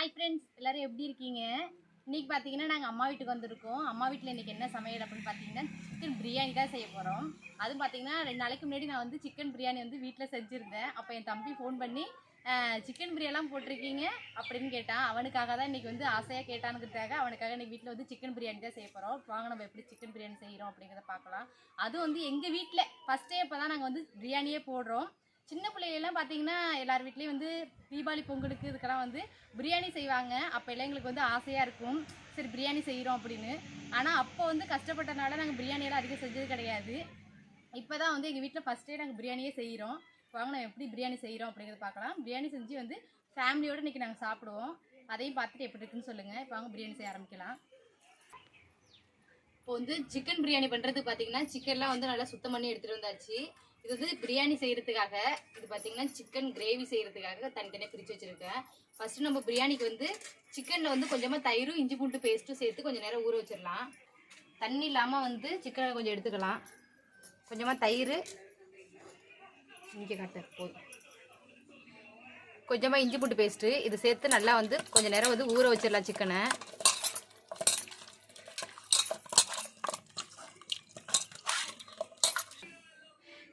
Hi friends எல்லாரும் எப்படி இருக்கீங்க? இன்றைக்கி பார்த்தீங்கன்னா நாங்கள் அம்மா வீட்டுக்கு வந்திருக்கோம். அம்மா வீட்டில் இன்றைக்கி என்ன சமையல் அப்படின்னு பார்த்தீங்கன்னா சிக்கன் பிரியாணி தான் செய்ய போகிறோம் அதுவும் பார்த்தீங்கன்னா ரெண்டு நாளைக்கு முன்னாடி நான் வந்து சிக்கன் பிரியாணி வந்து வீட்டில் செஞ்சுருந்தேன். அப்போ என் தம்பி ஃபோன் பண்ணி சிக்கன் பிரியாணிலாம் போட்டிருக்கீங்க? அப்படின்னு கேட்டான். அவனுக்காக தான் இன்றைக்கி வந்து ஆசையாக கேட்டானுங்கிறதுக்காக அவனுக்காக இன்றைக்கி வீட்டில் வந்து சிக்கன் பிரியாணி தான் செய்ய போகிறோம் வாங்க நம்ம எப்படி சிக்கன் பிரியாணி செய்கிறோம் அப்படிங்கிறத பார்க்கலாம். அதுவும் வந்து எங்கள் வீட்டில் ஃபஸ்ட்டே இப்போ தான் நாங்கள் வந்து பிரியாணியே போடுறோம். சின்ன பிள்ளைகள்லாம் பார்த்தீங்கன்னா எல்லார் வீட்லேயும் வந்து தீபாவளி பொங்கலுக்கு இதுக்கெல்லாம் வந்து பிரியாணி செய்வாங்க. அப்போ எல்லாம் எங்களுக்கு வந்து ஆசையாக இருக்கும். சரி பிரியாணி செய்கிறோம் அப்படின்னு. ஆனால் அப்போ வந்து கஷ்டப்பட்டனால நாங்கள் பிரியாணியெல்லாம் அதிகம் செஞ்சது கிடையாது. இப்போ தான் வந்து எங்கள் வீட்டில் ஃபஸ்ட்டே நாங்கள் பிரியாணியே செய்கிறோம் வாங்க நான் எப்படி பிரியாணி செய்கிறோம் அப்படிங்கிறத பார்க்கலாம் பிரியாணி செஞ்சு வந்து ஃபேமிலியோடு இன்றைக்கி நாங்கள் சாப்பிடுவோம். அதையும் பார்த்துட்டு எப்படி இருக்குன்னு சொல்லுங்கள் இப்போ வாங்க பிரியாணி செய்ய ஆரம்பிக்கலாம். இப்போ வந்து சிக்கன் பிரியாணி பண்ணுறதுக்கு பார்த்தீங்கன்னா சிக்கன்லாம் வந்து நல்லா சுத்தம் பண்ணி எடுத்துகிட்டு வந்தாச்சு. இது வந்து பிரியாணி செய்கிறதுக்காக இது பார்த்தீங்கன்னா சிக்கன் கிரேவி செய்கிறதுக்காக தனித்தனியாக பிரித்து வச்சுருக்கேன். ஃபஸ்ட்டு நம்ம பிரியாணிக்கு வந்து சிக்கனில் வந்து கொஞ்சமாக தயிரும் இஞ்சி பூண்டு பேஸ்ட்டும் சேர்த்து கொஞ்சம் நேரம் ஊற வச்சிடலாம் தண்ணி இல்லாமல் வந்து சிக்கனை கொஞ்சம் எடுத்துக்கலாம். கொஞ்சமாக தயிர். இங்கே காட்ட போதும். கொஞ்சமாக இஞ்சி பூண்டு பேஸ்ட்டு இது சேர்த்து நல்லா வந்து கொஞ்சம் நேரம் வந்து ஊற வச்சிடலாம் சிக்கனை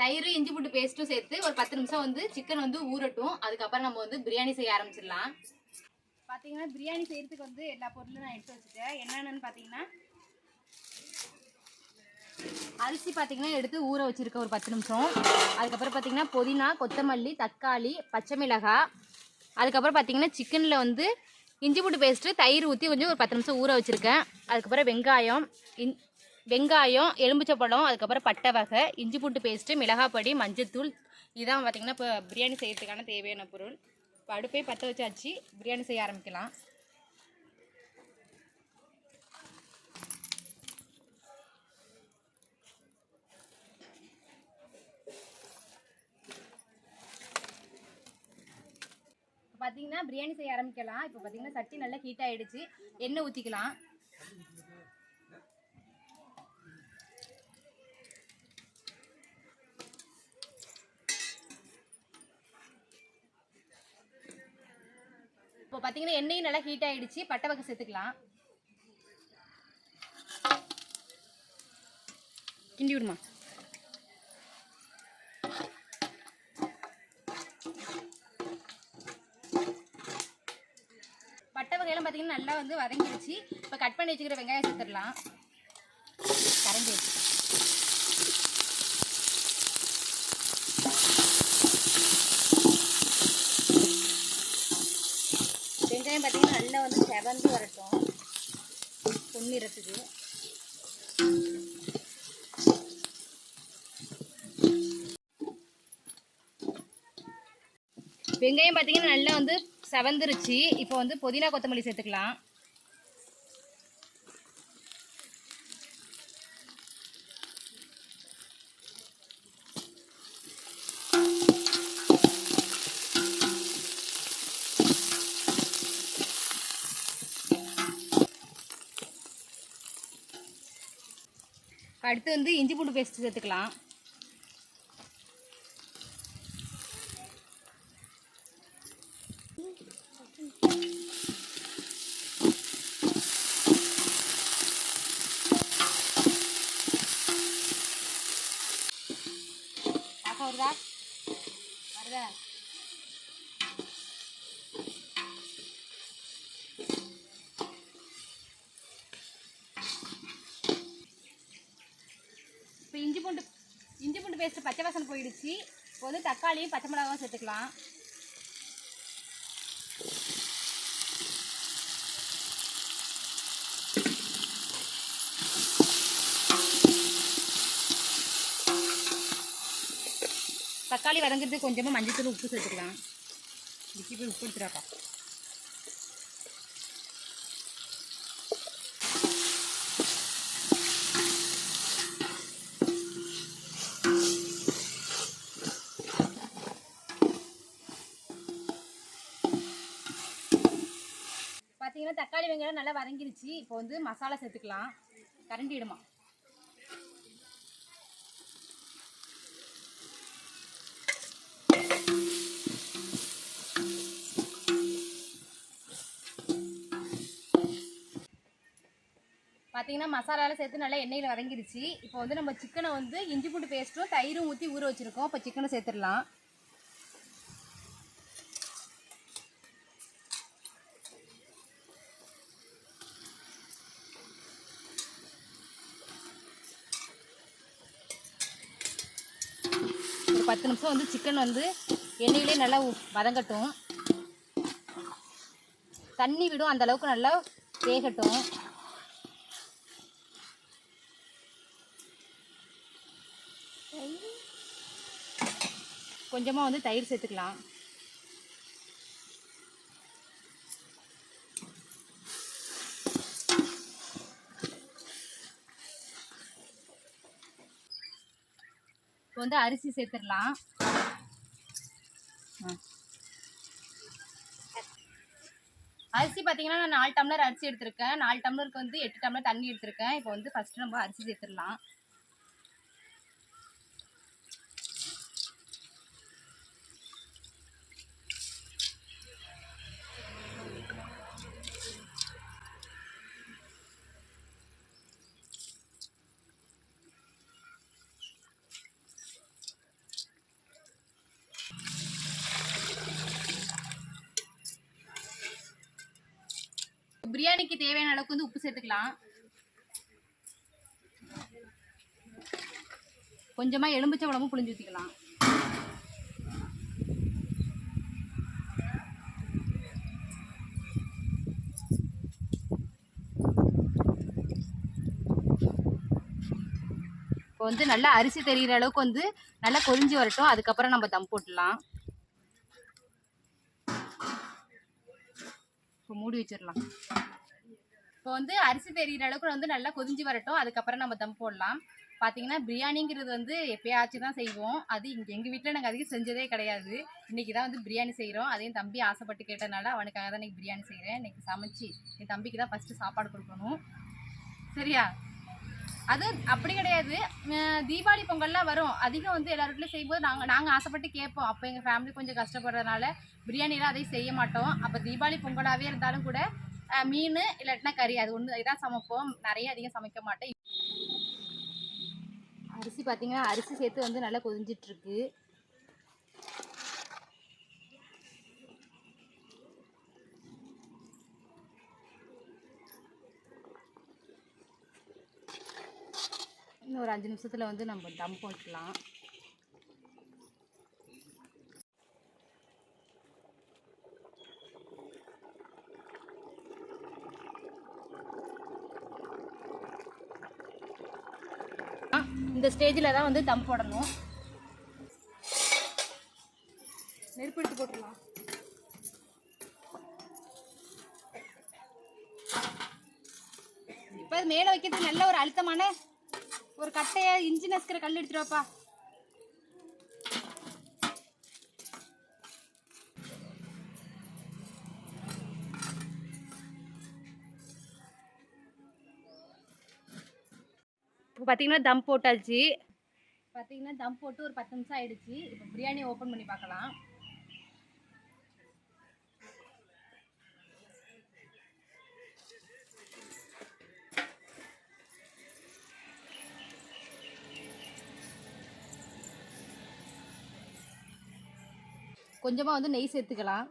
தயிரும் இஞ்சி புட்டு பேஸ்ட்டும் சேர்த்து ஒரு பத்து நிமிஷம் வந்து சிக்கன் வந்து ஊறட்டும். அதுக்கப்புறம் நம்ம வந்து பிரியாணி செய்ய ஆரம்பிச்சிடலாம். பார்த்தீங்கன்னா பிரியாணி செய்யறதுக்கு வந்து எல்லா பொருளும் நான் எடுத்து வச்சுட்டேன். என்னென்னு பார்த்தீங்கன்னா அரிசி பார்த்தீங்கன்னா எடுத்து ஊற வச்சிருக்கேன் ஒரு பத்து நிமிஷம். அதுக்கப்புறம் பார்த்தீங்கன்னா புதினா கொத்தமல்லி தக்காளி பச்சை மிளகாய் அதுக்கப்புறம் பார்த்தீங்கன்னா சிக்கனில் வந்து இஞ்சி பூட்டு பேஸ்ட்டு தயிர் ஊற்றி கொஞ்சம் ஒரு பத்து நிமிஷம் ஊற வச்சுருக்கேன். அதுக்கப்புறம் வெங்காயம் இன் வெங்காயம் எலுமிச்சப்பழம் அதுக்கப்புறம் பட்டை வகை இஞ்சி பூண்டு பேஸ்ட்டு மிளகாப்பொடி மஞ்சத்தூள் இதான் பார்த்திங்கன்னா இப்போ பிரியாணி செய்கிறதுக்கான தேவையான பொருள். இப்போ அடுப்பே பற்ற வச்சாச்சு. பிரியாணி செய்ய ஆரம்பிக்கலாம். பார்த்தீங்கன்னா பிரியாணி செய்ய ஆரம்பிக்கலாம். இப்போ பார்த்தீங்கன்னா சட்டி நல்லா ஹீட் ஆகிடுச்சு எண்ணெய் ஊற்றிக்கலாம் இப்போ பார்த்தீங்கன்னா எண்ணெயும் நல்லா ஹீட் ஆகிடுச்சு பட்டை வகை சேர்த்துக்கலாம். கிண்டி விடுமா? பட்டை வகையெல்லாம் பார்த்தீங்கன்னா நல்லா வந்து வதங்கிடுச்சு. இப்போ கட் பண்ணி வச்சுக்கிற வெங்காயம் சேர்த்துடலாம். கரண்டி வெங்காயம் பார்த்தீங்கன்னா நல்லா வந்து செவந்து வரட்டும். பொன்னிறத்துக்கு வெங்காயம் பார்த்தீங்கன்னா நல்லா வந்து செவந்துருச்சு. இப்போ வந்து புதினா கொத்தமல்லி சேர்த்துக்கலாம். அடுத்து வந்து இஞ்சி பூண்டு பேஸ்ட் சேர்த்துக்கலாம் ஆஃப் வருதா வருதா இப்போ இஞ்சி பூண்டு இஞ்சி பூண்டு பேஸ்ட்டு பச்சை வாசனை போயிடுச்சு. இப்போ வந்து தக்காளியும் பச்சை மிளகாவும் சேர்த்துக்கலாம். தக்காளி வதங்கிறதுக்கு கொஞ்சமாக மஞ்சள் தூள் உப்பு சேர்த்துக்கலாம். இதுக்கு போய் உப்பு எடுத்துடாப்பா தக்காளி வெங்காயம் நல்லா வதங்கிருச்சு. இப்போ வந்து மசாலா சேர்த்துக்கலாம். கரண்டிடுமா. பார்த்தீங்கன்னா மசாலாலாம் சேர்த்து நல்லா எண்ணெயில் வரங்கிருச்சு இப்போ வந்து நம்ம சிக்கனை வந்து இஞ்சி பூண்டு பேஸ்ட்டும் தயிரும் ஊற்றி ஊற வச்சுருக்கோம். இப்போ சிக்கனை சேர்த்துடலாம். பத்து நிமிஷம் வந்து சிக்கன் வந்து எண்ணெயிலே நல்லா வதங்கட்டும். தண்ணி விடும் அந்த அளவுக்கு நல்லா வேகட்டும். கொஞ்சமாக வந்து தயிர் சேர்த்துக்கலாம். இப்போ வந்து அரிசி சேர்த்துடலாம். அரிசி பார்த்தீங்கன்னா நான் நாலு டம்ளர் அரிசி எடுத்திருக்கேன். நாலு டம்ளருக்கு வந்து எட்டு டம்ளர் தண்ணி எடுத்திருக்கேன். இப்போ வந்து ஃபஸ்ட்டு நம்ம அரிசி சேர்த்துடலாம். பிரியாணிக்கு தேவையான அளவுக்கு வந்து உப்பு சேர்த்துக்கலாம். கொஞ்சமாக எலும்பிச்சை உடம்பு புளிஞ்சு ஊற்றிக்கலாம் இப்போ வந்து நல்லா அரிசி தெரிகிற அளவுக்கு வந்து நல்லா கொறிஞ்சி வரட்டும். அதுக்கப்புறம் நம்ம தம் போட்டுடலாம். இப்போ மூடி வச்சிடலாம். இப்போ வந்து அரிசி தெரிகிற அளவுக்கு வந்து நல்லா கொதிஞ்சு வரட்டும். அதுக்கப்புறம் நம்ம தம் போடலாம். பார்த்தீங்கன்னா பிரியாணிங்கிறது வந்து எப்பயாச்சும் தான் செய்வோம். அது இங்கே எங்கள் வீட்டில் நாங்கள் அதிகம் செஞ்சதே கிடையாது. இன்றைக்கி தான் வந்து பிரியாணி செய்கிறோம் அதையும் தம்பி ஆசைப்பட்டு கேட்டனால அவனுக்காக தான் இன்றைக்கி பிரியாணி செய்கிறேன் இன்றைக்கி சமைச்சு என் தம்பிக்கு தான் ஃபஸ்ட்டு சாப்பாடு கொடுக்கணும். சரியா? அது அப்படி கிடையாது. தீபாவளி பொங்கல்லாம் வரும். அதிகம் வந்து எல்லார் வீட்லையும் செய்யும்போது நாங்கள் நாங்கள் ஆசைப்பட்டு கேட்போம். அப்போ எங்கள் ஃபேமிலி கொஞ்சம் கஷ்டப்படுறதுனால பிரியாணிலாம் அதையும் செய்ய மாட்டோம். அப்போ தீபாவளி பொங்கலாகவே இருந்தாலும் கூட மீன் இல்லாட்டினா கறி. அது ஒன்று இதான் சமைப்போம். நிறைய அதிகம் சமைக்க மாட்டேன். அரிசி பார்த்தீங்கன்னா அரிசி சேர்த்து வந்து நல்லா கொதிஞ்சிட்ருக்கு. இன்னும் ஒரு அஞ்சு நிமிஷத்தில் வந்து நம்ம தம் போட்டுக்கலாம். இந்த ஸ்டேஜில் தான் வந்து தம் போடணும். நெருப்பு எடுத்து போட்டுடலாம். இப்போ மேலே வைக்கிறதுக்கு நல்ல ஒரு அழுத்தமான ஒரு கட்டையை இஞ்சி நசுக்கிற கல் எடுத்துருவாப்பா பார்த்தீங்கன்னா தம் போட்டாச்சு. பார்த்தீங்கன்னா தம் போட்டு ஒரு பத்து நிமிஷம் ஆயிடுச்சு. இப்போ பிரியாணி ஓப்பன் பண்ணி பார்க்கலாம். கொஞ்சமாக வந்து நெய் சேர்த்துக்கலாம்.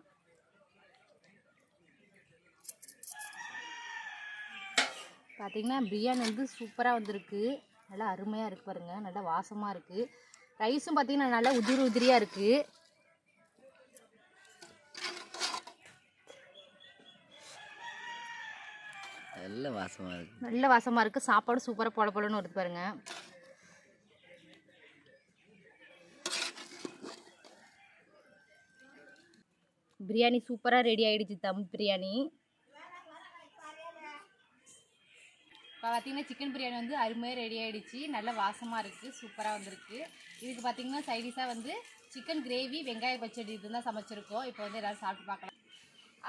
பார்த்தீங்கன்னா பிரியாணி வந்து சூப்பராக வந்திருக்கு. நல்லா அருமையாக இருக்கு பாருங்க. நல்லா வாசமாக இருக்குது ரைஸும் பார்த்தீங்கன்னா நல்லா உதிரி உதிரியாக இருக்குது நல்ல வாசமாக இருக்கு. நல்ல வாசமாக இருக்குது சாப்பாடு சூப்பராக பொல பொலன்னு வருது பாருங்க. பிரியாணி சூப்பராக ரெடி ஆயிடுச்சு தம் பிரியாணி. பார்த்தீங்கன்னா சிக்கன் பிரியாணி வந்து அருமையாக ரெடி ஆகிடுச்சு நல்ல வாசமாக இருக்குது சூப்பராக வந்திருக்கு. இதுக்கு பார்த்தீங்கன்னா சைடிஷாக வந்து சிக்கன் கிரேவி வெங்காய பச்சடி இதுதான் சமைச்சிருக்கோம். இப்போ வந்து எல்லோரும் சாப்பிட்டு பார்க்கலாம்.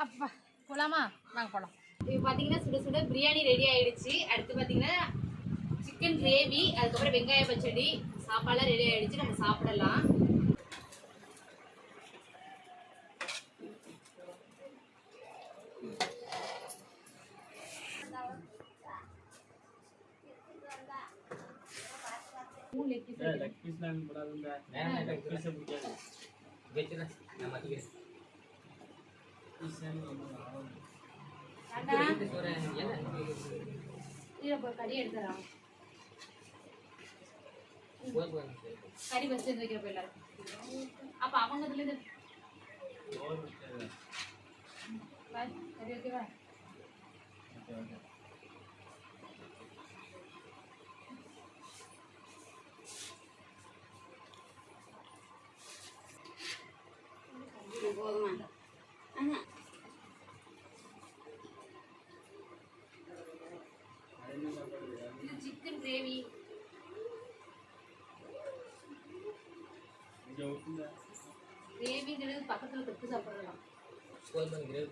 அப்பா போகலாமா நாங்கள் போகலாம் இப்போ பார்த்தீங்கன்னா சுட சுட பிரியாணி ரெடி ஆகிடுச்சு அடுத்து பார்த்தீங்கன்னா சிக்கன் கிரேவி அதுக்கப்புறம் வெங்காய பச்சடி சாப்பாடெலாம் ரெடி ஆகிடுச்சு நம்ம சாப்பிடலாம். हूँ लेग पीस लेग पीस ना मैं बड़ा दूँगा मैं लेग पीस से मुझे बेचना ना मत बेच। पीस से मैं ना सो रहे हैं? ये ना। ये बकरी एड करा बोल बोल। करी बस दे के पहला। आप आपन बदले दे और बस करियो के बाद। கிரேவி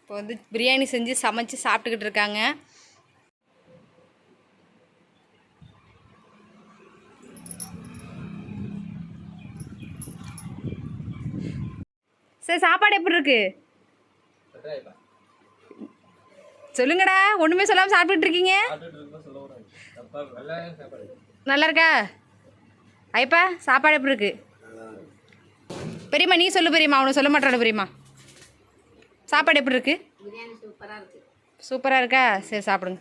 இப்போ வந்து பிரியாணி செஞ்சு சமைச்சு சாப்பிட்டுக்கிட்டு இருக்காங்க. சார் சாப்பாடு எப்படி இருக்கு? சொல்லுங்கடா ஒண்ணுமே சொல்லாம சாப்பிட்டுட்டு இருக்கீங்க. நல்லா இருக்கா? ஐப்பா சாப்பாடு எப்படி இருக்கு? பெரியம்மா நீ சொல்லு பெரியம்மா அவனு சொல்ல மாட்டான பெரியம்மா? சாப்பாடு எப்படி இருக்கு? சூப்பராக இருக்கா? சரி சாப்பிடுங்க.